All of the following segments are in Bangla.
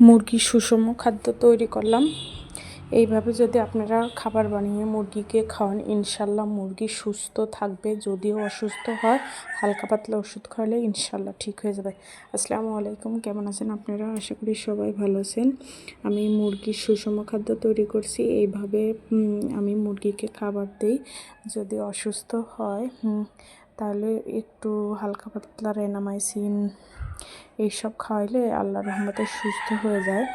মুরগির সুষম খাদ্য তৈরি করলাম। এইভাবে যদি আপনারা খাবার বানিয়ে মুরগিকে খাওয়ান, ইনশাল্লাহ মুরগি সুস্থ থাকবে। যদিও অসুস্থ হয়, হালকা পাতলা ওষুধ খাওয়ালে ইনশাল্লাহ ঠিক হয়ে যাবে। আসসালামু আলাইকুম, কেমন আছেন আপনারা? আশা করি সবাই ভালো আছেন। আমি মুরগির সুষম খাদ্য তৈরি করছি। এইভাবে আমি মুরগিকে খাবার দিই। যদি অসুস্থ হয় তাহলে একটু হালকা পাতলা রেনামাইসিন এইসব খাওয়াইলে আল্লাহ রহমতে সুস্থ হয়ে যায়।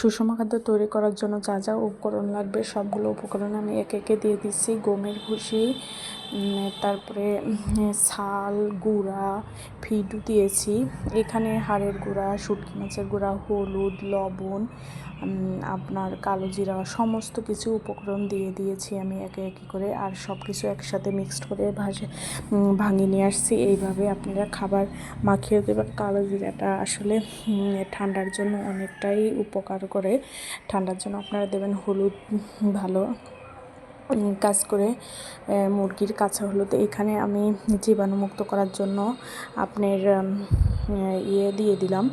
সুষম খাদ্য তৈরি করার জন্য যা যা উপকরণ লাগবে, সবগুলো উপকরণ আমি একে একে দিয়ে দিচ্ছি। গমের ভুসি তারপরে ছাল গুঁড়া, ফিডু দিয়েছি। এখানে হাড়ের গুঁড়া, শুটকি মাছের গুঁড়া, হলুদ, লবণ আপনার কালো জিরা, সমস্ত কিছু উপকরণ দিয়ে দিয়েছি আমি একে একে করে। আর সব কিছু একসাথে মিক্সড করে ভাজে ভাঙিয়ে নিয়ে আসছি। এইভাবে আপনারা খাবার মাখিয়ে দেবেন। কালো জিরাটা আসলে ঠান্ডার জন্য অনেকটাই উপকার করে। ঠান্ডার জন্য আপনারা দেবেন হলুদ, ভালো কাজ করে মুরগির কাঁচা হলুদ। এখানে আমি জীবাণুমুক্ত করার জন্য আপনার ইয়ে দিয়ে দিলাম।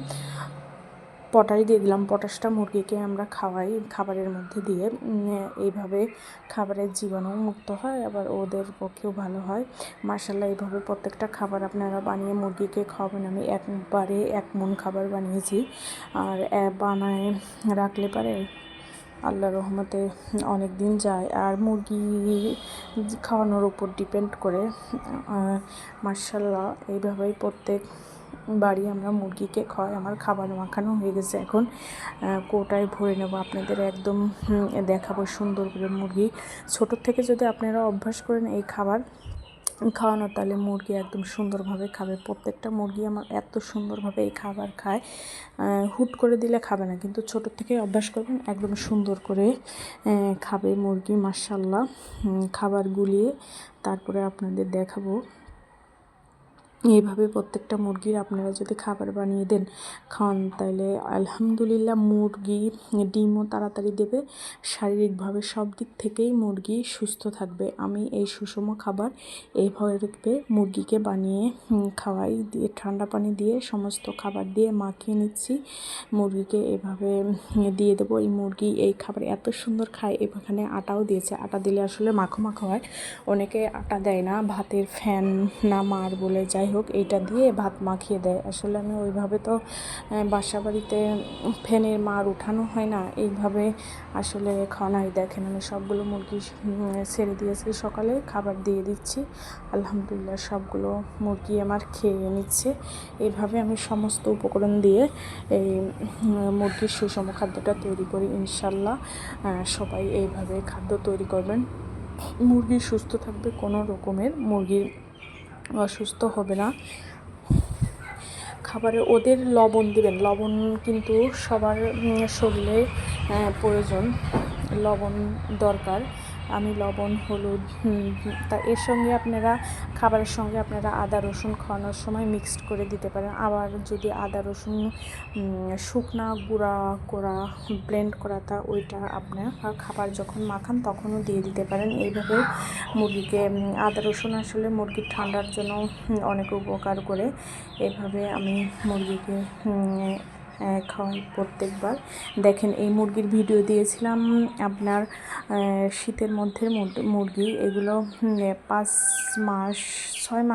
পটাশ দিয়ে দিলাম। পটাশটা মুরগিকে আমরা খাওয়াই খাবারের মধ্যে দিয়ে। এইভাবে খাবারের জীবাণু মুক্ত হয়, আবার ওদের পক্ষেও ভালো হয়। মার্শাল্লাহ এইভাবে প্রত্যেকটা খাবার আপনারা বানিয়ে মুরগিকে খাওয়াবেন। আমি একবারে এক মন খাবার বানিয়েছি। আর বানায় রাখলে পারে আল্লাহ রহমতে অনেক দিন যায়। আর মুরগি খাওয়ানোর উপর ডিপেন্ড করে। মার্শাল্লাহ এইভাবেই প্রত্যেক বাড়ি আমরা মুরগিকে খাওয়াই, আমার খাবার মাখানো হয়ে গেছে এখন। কোটায় ভরে নেব, আপনাদের একদম দেখাবো সুন্দর করে মুরগি। ছোটোর থেকে যদি আপনারা অভ্যাস করেন এই খাবার খাওয়ানো তাহলে মুরগি একদম সুন্দরভাবে খাবে। প্রত্যেকটা মুরগি আমার এত সুন্দরভাবে এই খাবার খায় হুট করে দিলে খাবে না। কিন্তু ছোটোর থেকে অভ্যাস করবেন, একদম সুন্দর করে খাবে মুরগি মার্শাল্লাহ খাবার গুলিয়ে তারপরে আপনাদের দেখাবো। এইভাবে প্রত্যেকটা মুরগির আপনারা যদি খাবার বানিয়ে দেন খাওয়ান তাহলে আলহামদুলিল্লাহ মুরগি, ডিমও তাড়াতাড়ি দেবে। শারীরিকভাবে সব দিক থেকেই মুরগি সুস্থ থাকবে। আমি এই সুষম খাবার এইভাবে মুরগিকে বানিয়ে খাওয়াই দিয়ে, ঠান্ডা পানি দিয়ে সমস্ত খাবার দিয়ে মাখিয়ে নিচ্ছি। মুরগিকে এভাবে দিয়ে দেবো। এই মুরগি এই খাবার এত সুন্দর খায়, এখানে আটাও দিয়েছে। আটা দিলে আসলে মাখো মাখো হয়। অনেকে আটা দেয় না, ভাতের ফ্যান, না মার বলে, যাই হোক, এইটা দিয়ে ভাত মাখিয়ে দেয়। আসলে আমি ওইভাবে তো বাসা বাড়িতে ফ্যানের মার উঠানো হয় না। এইভাবে আসলে খাওয়ানো হয় দেখেন, আমি সবগুলো মুরগি ছেড়ে দিয়েছি। সকালে খাবার দিয়ে দিচ্ছি। আলহামদুলিল্লাহ সবগুলো মুরগি আমার খেয়ে নিচ্ছে। এইভাবে আমি সমস্ত উপকরণ দিয়ে এই মুরগির সুষম খাদ্যটা তৈরি করি ইনশাল্লাহ। সবাই এইভাবে খাদ্য তৈরি করবেন। মুরগি সুস্থ থাকবে কোনো রকমের মুরগির অসুস্থ হবে না। খাবারে ওদের লবণ দিবেন। লবণ কিন্তু সবার শরীরে প্রয়োজন। লবণ দরকার। আমি লবণ, হলুদ তা এর সঙ্গে আপনারা, খাবারের সঙ্গে আপনারা আদা, রসুন খাওয়ানোর সময় মিক্সড করে দিতে পারেন। আবার যদি আদা, রসুন শুকনা, গুঁড়া করা ব্লেন্ড করা, তা ওইটা আপনারা খাবার যখন মাখান তখনও দিয়ে দিতে পারেন। এইভাবে মুরগিকে আদা, রসুন আসলে মুরগির ঠান্ডার জন্য অনেক উপকার করে। এভাবে আমি মুরগিকে খাওয়াই প্রত্যেকবার। দেখেন, এই মুরগির ভিডিও দিয়েছিলাম আপনার শীতের মধ্যে মুরগি, এগুলো পাঁচ মাস, ছয় মাস